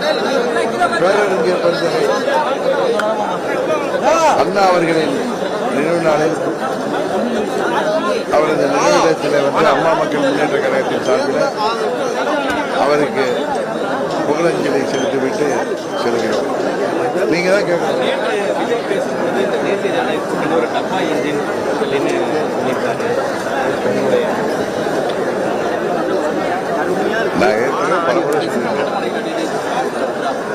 பேரறிஞர் பெருந்தகை அண்ணா அவர்களின் நினைவு நாளில் அவரது நினைவிடத்தில் வந்து அம்மா மக்கள் முன்னேற்ற கழகத்தின் சார்பில் அவருக்கு புகழஞ்சலி செலுத்திவிட்டு செல்கிறோம். நீங்க தான் கேட்கணும் தேசிய ஜனநாயகத்துக்கு ஒரு டப்பா இன்ஜின் அப்படின்னு சொல்லியிருக்காரு உங்களுடைய நான் ஏற்கனவே பல முறை சொல்லியிருக்கேன்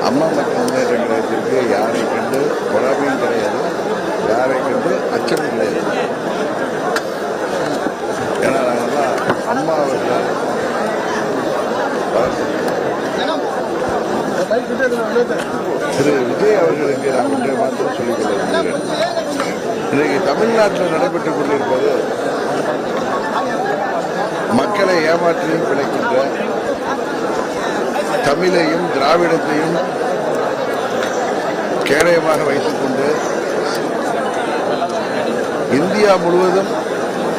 அம்மா மக்கள் முன்னேற்ற கழகத்திற்கு யாரை கண்டு பொறாமையும் கிடையாது யாரை கண்டு அச்சமும் கிடையாது ஏன்னா நாங்கள்லாம் அம்மா அவர்களை திரு விஜய் அவர்களுக்கு நான் ஒன்றை மாத்திரம் சொல்லிக் கொள்ள இன்றைக்கு தமிழ்நாட்டில் நடைபெற்றுக் கொண்டிருப்பது மக்களை ஏமாற்றியும் பிழைக்கின்ற தமிழையும் திராவிடத்தையும் கேடயமாக வைத்துக்கொண்டு இந்தியா முழுவதும்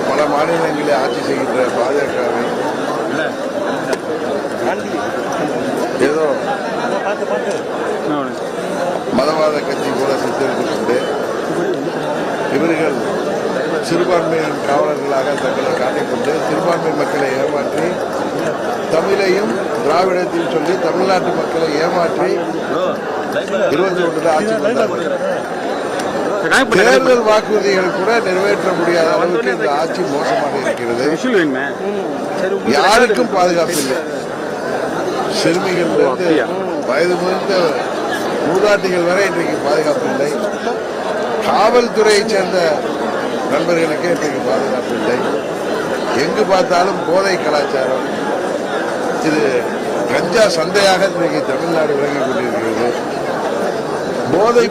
பல மாநிலங்களில் ஆட்சி செய்கின்ற பாஜகவை ஏதோ மதவாத கட்சி போல சித்தரித்துக் கொண்டு இவர்கள் சிறுபான்மையின் காவலர்களாக தங்களை காட்டிக்கொண்டு சிறுபான்மை மக்களை ஏமாற்றி தமிழையும் திராவிடத்தையும் சொல்லி தமிழ்நாட்டு மக்களை ஏமாற்றி இருபத்தி ஒன்றுல ஆட்சி. தேர்தல் வாக்குறுதிகள் கூட நிறைவேற்ற முடியாத அளவுக்கு இந்த ஆட்சி மோசமாக இருக்கிறது. யாருக்கும் பாதுகாப்பு இல்லை. சிறுமிகள் வயது முதிர்ந்த மூதாட்டிகள் வரை இன்றைக்கு பாதுகாப்பு இல்லை. காவல்துறையைச் சேர்ந்த நண்பர்களுக்கே இன்றைக்கு பாதுகாப்பு இல்லை. எங்கு பார்த்தாலும் போதை கலாச்சாரம். இது கஞ்சா சந்தையாக இன்றைக்கு தமிழ்நாடு விளங்கிக் கொண்டிருக்கிறது. போதை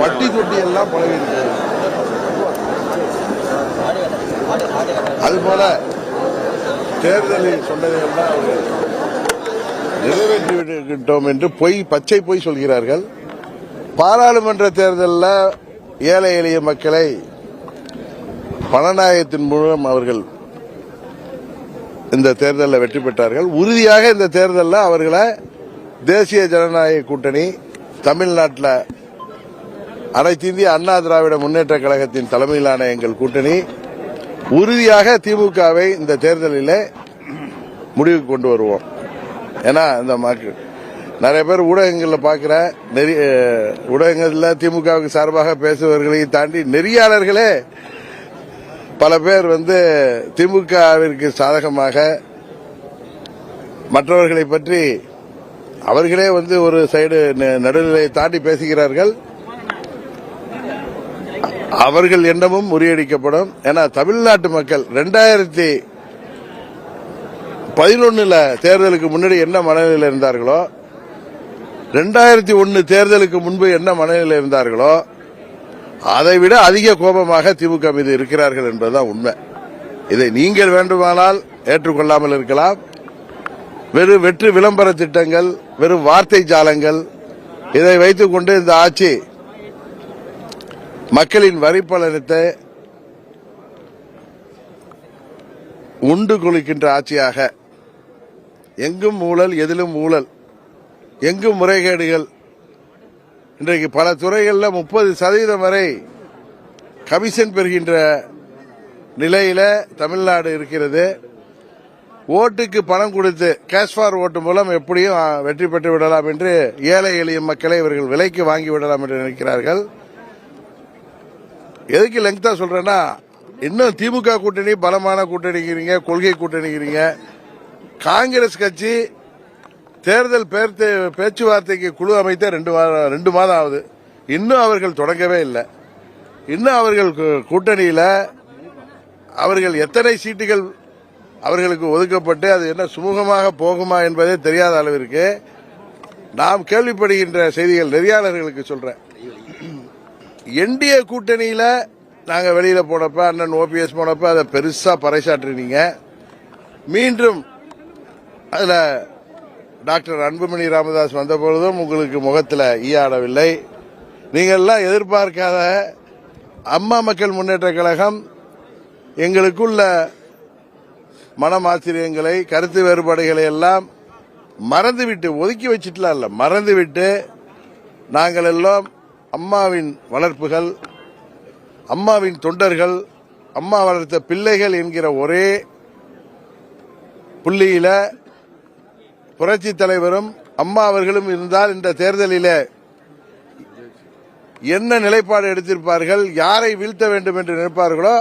வட்டி தொட்டி எல்லாம் பழகி இருக்கிறது அதுபோல தேர்தலில் சொன்னதையெல்லாம் அவர்கள் நிறைவேற்றிவிட்டோம் என்று பொய் பச்சை பொய் சொல்கிறார்கள். பாராளுமன்ற தேர்தலில் ஏழை எளிய மக்களை பணநாயகத்தின் மூலம் அவர்கள் இந்த தேர்தலில் வெற்றி பெற்றார்கள். உறுதியாக இந்த தேர்தலில் அவர்களை தேசிய ஜனநாயக கூட்டணி தமிழ்நாட்டில் அனைத்து இந்திய அண்ணா திராவிட முன்னேற்ற கழகத்தின் தலைமையிலான எங்கள் கூட்டணி உறுதியாக திமுகவை இந்த தேர்தலில் முடிவுக்கு கொண்டு வருவோம். ஏன்னா இந்த மக்கள் நிறைய பேர் ஊடகங்களில் பார்க்குறேன் நெறி ஊடகங்களில் திமுகவுக்கு சார்பாக பேசுபவர்களை தாண்டி நெறியாளர்களே பல பேர் வந்து திமுகவிற்கு சாதகமாக மற்றவர்களை பற்றி அவர்களே வந்து ஒரு சைடு ந- நடுநிலையை தாண்டி பேசுகிறார்கள். அவர்கள் எண்ணமும் முறியடிக்கப்படும். ஏன்னா தமிழ்நாட்டு மக்கள் ரெண்டாயிரத்தி பதினொன்னுல தேர்தலுக்கு முன்னாடி என்ன மனநிலையில் இருந்தார்களோ ரெண்டாயிரத்தி ஒன்னு தேர்தலுக்கு முன்பு என்ன மனநிலையில் இருந்தார்களோ அதை விட அதிக கோபமாக திமுக மீது இருக்கிறார்கள் என்பதுதான் உண்மை. இதை நீங்கள் வேண்டுமானால் ஏற்றுக்கொள்ளாமல் இருக்கலாம். வெறும் வெற்று விளம்பர திட்டங்கள் வெறும் வார்த்தை ஜாலங்கள் இதை வைத்துக் கொண்டு இந்த ஆட்சி மக்களின் வரிப்பலனத்தை உண்டு குளிக்கின்ற ஆட்சியாக எங்கும் ஊழல் எதிலும் ஊழல். எங்கும் முறைகேடுகள். இன்றைக்கு பல துறைகளில் முப்பது சதவீதம் வரை கமிஷன் பெறுகின்ற நிலையில் தமிழ்நாடு இருக்கிறது. ஓட்டுக்கு பணம் கொடுத்து கேஷ் ஃபார் ஓட்டு மூலம் எப்படியும் வெற்றி பெற்று விடலாம் என்று ஏழை எளிய மக்களை இவர்கள் விலைக்கு வாங்கி விடலாம் என்று நினைக்கிறார்கள். எதுக்கு லெங்க்தான் சொல்றேன்னா இன்னும் திமுக கூட்டணி பலமான கூட்டணிங்கிறீங்க கொள்கை கூட்டணிங்கிறீங்க. காங்கிரஸ் கட்சி தேர்தல் பேச்சுவார்த்தைக்கு குழு அமைத்த ரெண்டு வாரம் ரெண்டு மாதம் ஆகுது. இன்னும் அவர்கள் தொடங்கவே இல்லை. இன்னும் அவர்கள் கூட்டணியில் அவர்கள் எத்தனை சீட்டுகள் அவர்களுக்கு ஒதுக்கப்பட்டு அது என்ன சுமூகமாக போகுமா என்பதே தெரியாத அளவிற்கு நாம் கேள்விப்படுகின்ற செய்திகள் நெறியாளர்களுக்கு சொல்றேன். என்டிஏ கூட்டணியில் நாங்கள் வெளியில் போனப்ப அண்ணன் ஓபிஎஸ் போனப்ப அதை பெருசாக பறைசாற்றினீங்க. மீண்டும் அதில் டாக்டர் அன்புமணி ராமதாஸ் வந்தபொழுதும் உங்களுக்கு முகத்தில் ஈயாடவில்லை நீங்கள்லாம் எதிர்பார்க்காத அம்மா மக்கள் முன்னேற்ற கழகம் எங்களுக்குள்ள மனமாச்சரியங்களை கருத்து வேறுபாடுகளை எல்லாம் மறந்துவிட்டு ஒதுக்கி வச்சிட்டுலாம் இல்லை மறந்துவிட்டு நாங்கள் எல்லாம் அம்மாவின் வளர்ப்புகள் அம்மாவின் தொண்டர்கள் அம்மா வளர்த்த பிள்ளைகள் என்கிற ஒரே புள்ளியில் புரட்சி தலைவரும் அம்மா அவர்களும் இருந்தால் இந்த தேர்தலில் என்ன நிலைப்பாடு எடுத்திருப்பார்கள் யாரை வீழ்த்த வேண்டும் என்று நினைப்பார்களோ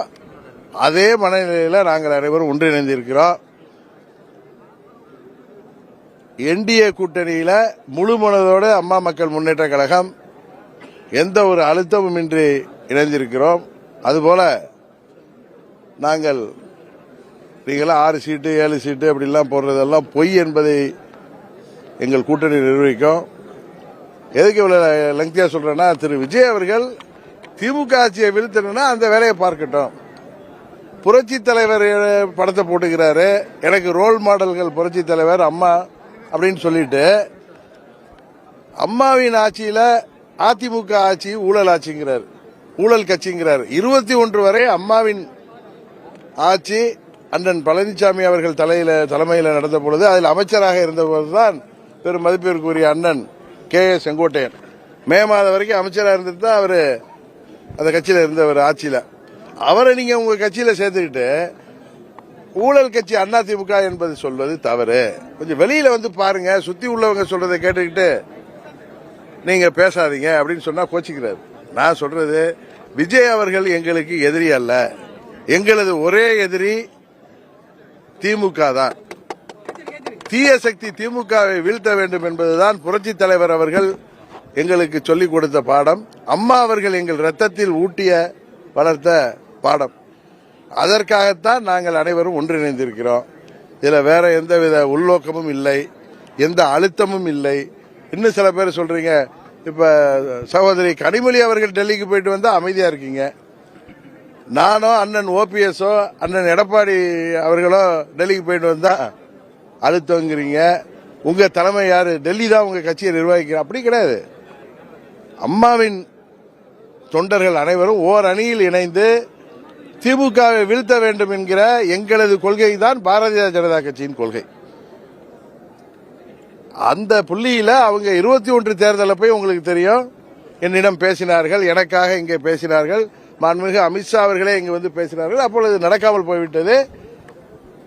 அதே மனநிலையில நாங்கள் அனைவரும் ஒன்றிணைந்திருக்கிறோம். என்டிஏ கூட்டணியில முழு மனதோடு அம்மா மக்கள் முன்னேற்ற கழகம் எந்த ஒரு அழுத்தமும் இன்றி இணைந்திருக்கிறோம். அதுபோல நாங்கள் நீங்களாம் ஆறு சீட்டு ஏழு சீட்டு அப்படிலாம் போடுறதெல்லாம் பொய் என்பதை எங்கள் கூட்டணி நிர்வகிக்கும். எதுக்கு இவ்வளவு லெங்க்தியா சொல்றேன்னா திரு விஜய் அவர்கள் திமுக ஆட்சியை வீழ்த்தணும்னா அந்த வேலையை பார்க்கட்டும். புரட்சி தலைவர் படத்தை போட்டுக்கிறாரு. எனக்கு ரோல் மாடல்கள் புரட்சி தலைவர் அம்மா அப்படின்னு சொல்லிட்டு அம்மாவின் ஆட்சியில அதிமுக ஆட்சி ஊழல் ஆட்சிங்கிறார். ஊழல் கட்சிங்கிறார். இருபத்தி ஒன்று வரை அம்மாவின் ஆட்சி அண்ணன் பழனிசாமி அவர்கள் தலையில தலைமையில் நடந்த பொழுது அதில் அமைச்சராக இருந்தபோதுதான் பெரும் மதிப்பிற்குரிய அண்ணன் கே ஏ செங்கோட்டையன். மே மாதம் வரைக்கும் அமைச்சராக இருந்துட்டு தான் அவர் அந்த கட்சியில் இருந்தவர் ஆட்சியில். அவரை நீங்கள் உங்கள் கட்சியில் சேர்த்துக்கிட்டு ஊழல் கட்சி அதிமுக என்பது சொல்வது தவறு. கொஞ்சம் வெளியில் வந்து பாருங்க சுற்றி உள்ளவங்க சொல்றதை கேட்டுக்கிட்டு நீங்கள் பேசாதீங்க அப்படின்னு சொன்னால் கோச்சிக்கிறாரு. நான் சொல்றது விஜய் அவர்கள் எங்களுக்கு எதிரி அல்ல. எங்களது ஒரே எதிரி திமுக தான். தீய சக்தி திமுகவை வீழ்த்த வேண்டும் என்பதுதான் புரட்சி தலைவர் அவர்கள் எங்களுக்கு சொல்லிக் கொடுத்த பாடம். அம்மா அவர்கள் எங்கள் ரத்தத்தில் ஊட்டிய வளர்த்த பாடம். அதற்காகத்தான் நாங்கள் அனைவரும் ஒன்றிணைந்திருக்கிறோம். இதில் வேற எந்தவித உள்நோக்கமும் இல்லை எந்த அழுத்தமும் இல்லை. இன்னும் சில பேர் சொல்றீங்க இப்ப சகோதரி கனிமொழி அவர்கள் டெல்லிக்கு போயிட்டு வந்தா அமைதியா இருக்கீங்க. நானோ அண்ணன் ஓபிஎஸோ அண்ணன் எடப்பாடி அவர்களோ டெல்லிக்கு போயிட்டு வந்தா அழுத்தங்கிறீங்க. உங்க தலைமை யாரு? டெல்லி தான் உங்க கட்சியை நிர்வகிக்கிற. அப்படி கிடையாது. அம்மாவின் தொண்டர்கள் அனைவரும் ஓர் அணியில் இணைந்து திமுகவை வீழ்த்த வேண்டும் என்கிற எங்களது கொள்கை தான் பாரதிய ஜனதா கட்சியின் கொள்கை. அந்த புள்ளியில அவங்க இருபத்தி ஒன்று தேர்தலை போய் உங்களுக்கு தெரியும். என்னிடம் பேசினார்கள் எனக்காக இங்கே பேசினார்கள். மாண்புமிகு அமித்ஷா அவர்களே இங்கு வந்து பேசினார்கள். அப்பொழுது நடக்காமல் போய்விட்டது.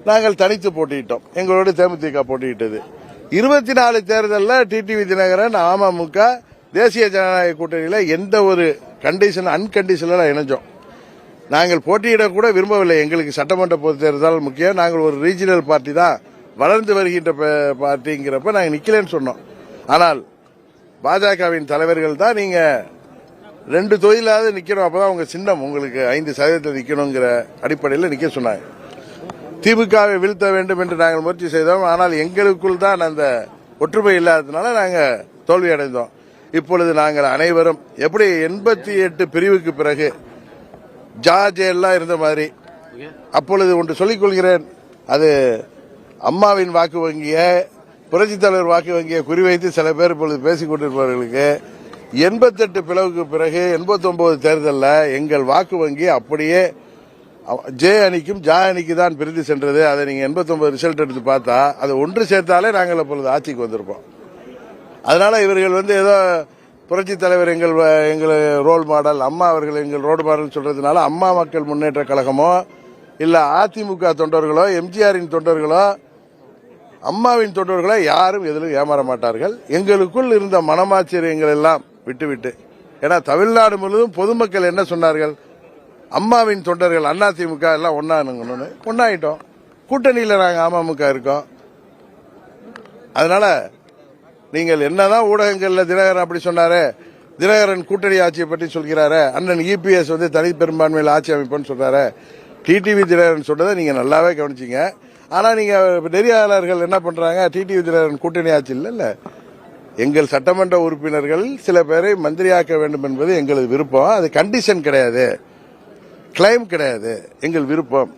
நாங்கள் தனித்து போட்டியிட்டோம். எங்களோட தேமுதிக போட்டியிட்டது. இருபத்தி நாலு தேர்தலில் டிடிவி தினகரன் அமமுக தேசிய ஜனநாயக கூட்டணியில் எந்த ஒரு கண்டிஷன் அன்கண்டிஷனில் இணைஞ்சோம். நாங்கள் போட்டியிடக்கூட விரும்பவில்லை. எங்களுக்கு சட்டமன்ற பொது தேர்தல் முக்கியம். நாங்கள் ஒரு ரீஜினல் பார்ட்டி தான். வளர்ந்து வருகின்ற ப- பார்ட்டிங்கிறப்ப நாங்கள் நிற்கலைன்னு சொன்னோம். ஆனால் பாஜகவின் தலைவர்கள் தான் நீங்கள் ரெண்டு தொழிலாவது அப்போ தான் உங்கள் சின்னம் உங்களுக்கு ஐந்து சதவீதத்தில் நிற்கணுங்கிற அடிப்படையில் நிற்க சொன்னாங்க. திமுகவை வீழ்த்த வேண்டும் என்று நாங்கள் முயற்சி செய்தோம். ஆனால் எங்களுக்குள் தான் அந்த ஒற்றுமை இல்லாததுனால நாங்கள் தோல்வி அடைந்தோம். இப்பொழுது நாங்கள் அனைவரும் எப்படி எண்பத்தி எட்டு பிரிவுக்கு பிறகு ஜார்ஜ் எல்லாம் இருந்த மாதிரி அப்பொழுது ஒன்று சொல்லிக் கொள்கிறேன். அது அம்மாவின் வாக்கு வங்கிய புரட்சி தலைவர் வாக்கு வங்கியை குறிவைத்து சில பேர் இப்பொழுது பேசிக் கொண்டிருப்பவர்களுக்கு எண்பத்தெட்டு பிளவுக்கு பிறகு எண்பத்தொன்பது தேர்தலில் எங்கள் வாக்கு வங்கி அப்படியே ஜே அணிக்கும் ஜா அணிக்கு தான் பிரிந்து சென்றது. அதை நீங்க 89 ரிசல்ட் எடுத்து பார்த்தா அதை ஒன்று சேர்த்தாலே நாங்கள் அப்பொழுது ஆட்சிக்கு வந்திருப்போம். அதனால இவர்கள் வந்து ஏதோ புரட்சி தலைவர் எங்கள் வ- எங்கள் ரோல் மாடல் அம்மா அவர்கள் எங்கள் ரோல் மாடல் சொல்றதுனால அம்மா மக்கள் முன்னேற்ற கழகமோ இல்ல அதிமுக தொண்டர்களோ எம்ஜிஆரின் தொண்டர்களோ அம்மாவின் தொண்டர்களோ யாரும் எதிலும் ஏமாற மாட்டார்கள். எங்களுக்குள் இருந்த மனமாச்சரியங்கள் எல்லாம் விட்டுவிட்டு ஏன்னா தமிழ்நாடு முழுவதும் பொதுமக்கள் என்ன சொன்னார்கள்? அம்மாவின் தொண்டர்கள் அண்ணா திமுக எல்லாம் ஒன்னானுங்கன்னு ஒன்னாயிட்டோம் கூட்டணியில் நாங்கள் அமமுக இருக்கோம். அதனால நீங்கள் என்னதான் ஊடகங்கள்ல தினகரன் அப்படி சொன்னாரு தினகரன் கூட்டணி ஆட்சியை பற்றி சொல்கிறாரு அண்ணன் இபிஎஸ் வந்து தனி பெரும்பான்மையில் ஆட்சி அமைப்புன்னு சொல்றாரு. டிடிவி தினகரன் சொன்னதை நீங்கள் நல்லாவே கவனிச்சிங்க. ஆனால் நீங்கள் நெறியாளர்கள் என்ன பண்ணுறாங்க டிடிவி தினகரன் கூட்டணி ஆட்சி இல்லை எங்கள் சட்டமன்ற உறுப்பினர்கள் சில பேரை மந்திரியாக்க வேண்டும் என்பது எங்களது விருப்பம். அது கண்டிஷன் கிடையாது. கிளைம் கிடையாது. எங்கள் விருப்பம்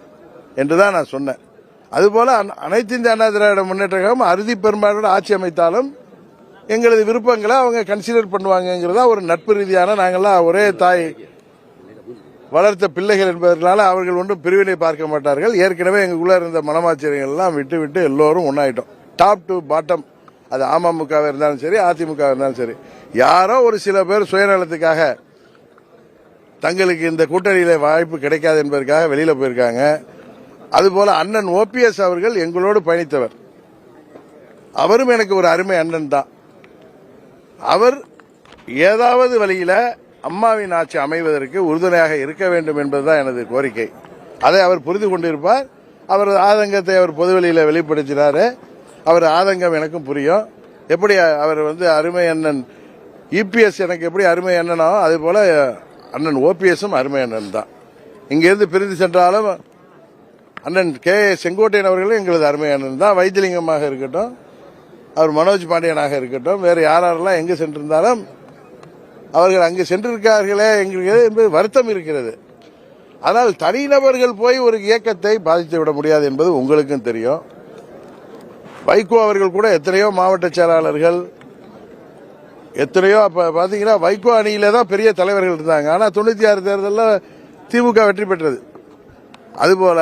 என்று தான் நான் சொன்னேன். அதுபோல அனைத்து இந்திய அண்ணா திராவிட முன்னேற்ற கழகம் அறுதி பெரும்பாலோட ஆட்சி அமைத்தாலும் எங்களது விருப்பங்களை அவங்க கன்சிடர் பண்ணுவாங்கிறதா ஒரு நட்பு ரீதியான நாங்கள்லாம் ஒரே தாய் வளர்த்த பிள்ளைகள் என்பதனால அவர்கள் ஒன்றும் பிரிவினை பார்க்க மாட்டார்கள். ஏற்கனவே எங்களுக்குள்ள இருந்த மனமாச்சரியங்கள்லாம் விட்டு விட்டு எல்லோரும் ஒன்னாயிட்டோம் டாப் டு பாட்டம் அது அமமுகவாக இருந்தாலும் சரி அதிமுக இருந்தாலும் சரி. யாரோ ஒரு சில பேர் சுயநலத்துக்காக தங்களுக்கு இந்த கூட்டணியில வாய்ப்பு கிடைக்காது என்பதற்காக வெளியில போயிருக்காங்க. அதுபோல அண்ணன் ஓபிஎஸ் அவர்கள் எங்களோடு பயணித்தவர். அவரும் எனக்கு ஒரு அருமை அண்ணன் தான். அவர் ஏதாவது வழியில அம்மாவின் ஆட்சி அமைவதற்கு உறுதுணையாக இருக்க வேண்டும் என்பதுதான் எனது கோரிக்கை. அதை அவர் புரிந்து கொண்டிருப்பார். அவரது ஆதங்கத்தை அவர் பொதுவெளியில வெளிப்படுத்தினாரு. அவர் ஆதங்கம் எனக்கும் புரியும். எப்படி அவர் வந்து அருமை அண்ணன் இபிஎஸ் எனக்கு எப்படி அருமை அண்ணனோ அதே போல அண்ணன் ஓபிஎஸும் அருமை அண்ணன் தான். இங்கிருந்து பிரிந்து சென்றாலும் அண்ணன் கே செங்கோட்டையன் அவர்களும் எங்களது அருமை அண்ணன் தான். வைத்தியலிங்கமாக இருக்கட்டும் அவர் மனோஜ் பாண்டியனாக இருக்கட்டும் வேறு யாரெல்லாம் எங்கு சென்றிருந்தாலும் அவர்கள் அங்கு சென்றிருக்கார்களே எங்களுக்கு என்பது வருத்தம் இருக்கிறது. ஆனால் தனிநபர்கள் போய் ஒரு இயக்கத்தை பாதித்து விட முடியாது என்பது உங்களுக்கும் தெரியும். வைகோ அவர்கள் கூட எத்தனையோ மாவட்ட செயலாளர்கள் எத்தனையோ அப்போ பார்த்தீங்கன்னா வைகோ அணியில தான் பெரிய தலைவர்கள் இருந்தாங்க. ஆனால் தொண்ணூற்றி ஆறு தேர்தலில் திமுக வெற்றி பெற்றது. அதுபோல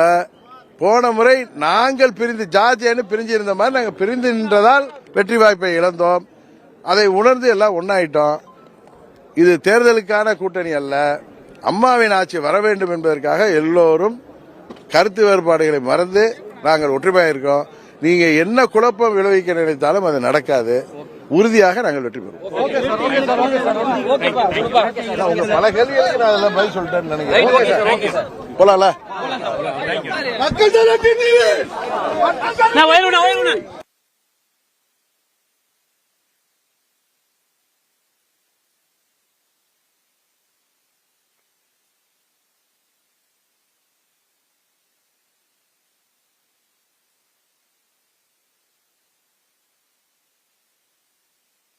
போன முறை நாங்கள் பிரிந்து ஜார்ஜியான்னு பிரிஞ்சு இருந்த மாதிரி நாங்கள் பிரிந்து நின்றதால் வெற்றி வாய்ப்பை இழந்தோம். அதை உணர்ந்து எல்லாம் ஒன்றாயிட்டோம் இது தேர்தலுக்கான கூட்டணி அல்ல. அம்மாவின் ஆட்சி வர வேண்டும் என்பதற்காக எல்லோரும் கருத்து வேறுபாடுகளை மறந்து நாங்கள் ஒற்றுமையாக இருக்கோம். நீங்கள் என்ன குழப்பம் விளைவிக்க நினைத்தாலும் அது நடக்காது. உறுதியாக நாங்கள் வெற்றி பெறுவோம். நான் உங்க பல கேள்விகளுக்கு நான் அதெல்லாம் பதில் சொல்லிட்டேன்னு நினைக்கிறேன். போலாம்ல? வயலுண்ணா